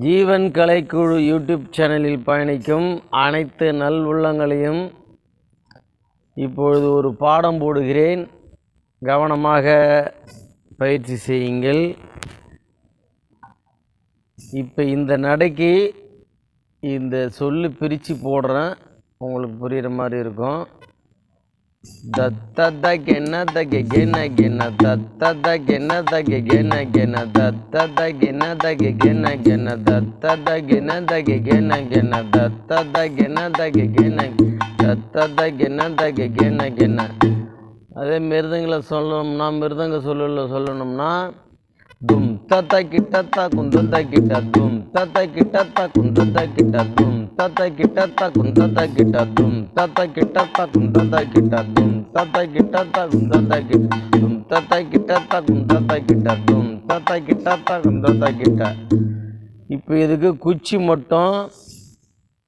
ஜீவன் கலைக்குழு YouTube சேனலில் பயணிக்கும் அனைத்து நல் உள்ளங்களையும் இப்பொழுது ஒரு பாடம் போடுகிறேன். கவனமாக பயிற்சி செய்யுங்கள். இப்போ இந்த நடைக்கு இந்த சொல்லு பிரித்து போடுறேன். உங்களுக்கு புரிகிற மாதிரி இருக்கும். ದತ್ತದ ಗೆನ್ನದಗೆ ಗೆನ ಗೆನ ದತ್ತದ ಗೆನ್ನದಗೆ ಗೆನ ಗೆನ ದತ್ತದ ಗೆನ್ನದಗೆ ಗೆನ ಗೆನ ದತ್ತದ ಗೆನ್ನದಗೆ ಗೆನ ಗೆನ ದತ್ತದ ಗೆನ್ನದಗೆ ಗೆನ ದತ್ತದ ಗೆನ್ನದಗೆ ಗೆನ ಗೆನ அதே மிருதங்களை சொல்லணும்னா மிருதங்க சொல்லில் சொல்லணும்னா தும் தத்த கிட்டத்தா குந்தத்த கிட்ட தும் தத்த கிட்டத்த குந்தத்த கிட்டத்தும் தும் தத்த கிட்டத்தா குந்தத்த கிட்ட தத்த கிட்டத்தா குந்தத்த கிட்ட தும் தத்த கிட்டத்தா குந்தத்த கிட்ட தத்த கிட்டத்தா குந்தத்த கிட்ட தத்த கிட்டத்தா குந்தத்த கிட்ட. இப்போ இதுக்கு குச்சி மட்டும்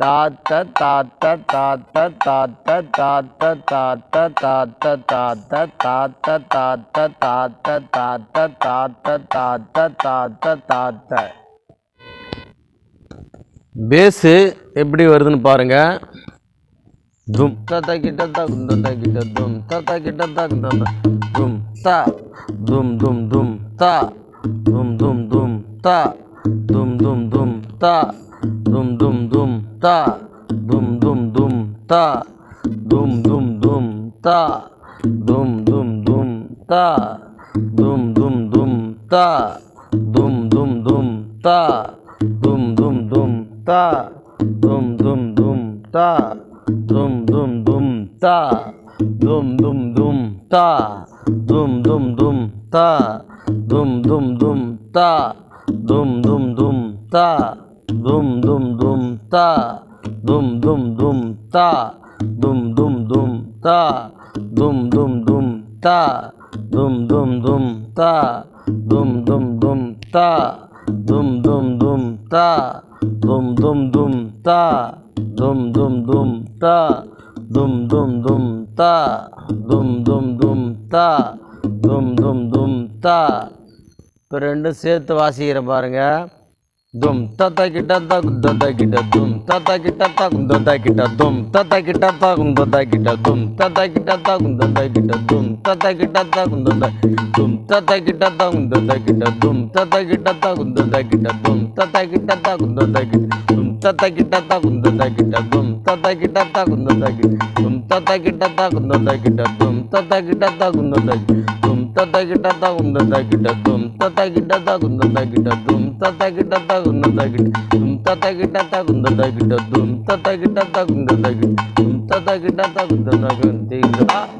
தாத்த தாத்த தாத்த தாத்த தாத்த தாத்த தாத்த தாத்த தாத்த தாத்த தாத்த தாத்த தாத்த தாத்த தாத்த தாத்த பேஸு எப்படி வருதுன்னு பாருங்க தும் தத்த கிட்ட த குந்த கிட்ட தும் தத்த கிட்ட த குந்த தும் த தும் தும் தும் த தும் தும் தும் த தும் தும் தும் த தும் தும் தும் த தும் தும் தும் த தும் தும் தும் த தும் தும் தும் த தும் தும் தும் த தும் தும் தும் த தும் தும் தும் த தும் தும் தும் த தும் தும் தும் த தும் தும் தும் த தும் தும் தும் த தும் தும் தும் த தும் தும் தும் த தும் தும் தும் த தும் தும் தும் த தும் தும் தும் த தும் தும் தும் த தும் தும் தும் த தும் தும் தும் த தும் தும் தும் த தும் தும் தும் த தும் தும் தும் த தும் தும் தும் த தும் தும் தும் த தும் தும் தும் த இப்போ ரெண்டும் சேர்த்து வாசிக்கிறேன் பாருங்கள் दुम तता किटा तक दता किटा दुम तता किटा तक दता किटा दुम तता किटा तक दता किटा दुम तता किटा तक दता किटा दुम तता किटा तक दता दुम तता किटा तक दता किटा दुम तता किटा तक दता किटा दुम तता किटा तक दता किटा दुम तता किटा तक दता किटा दुम तता किटा तक दता किटा दुम तता किटा तक दता किटा दुम तता किटा तक दता किटा తగిట ఉంద తగిట దుంత తగిట తగుంద తగిట దుంత తగిట తగుంద తగిట దుంత తగిట తగుంద తగిట దుంత తగిట తగుంద తగిట దుంత తగిట తగుంద తగిట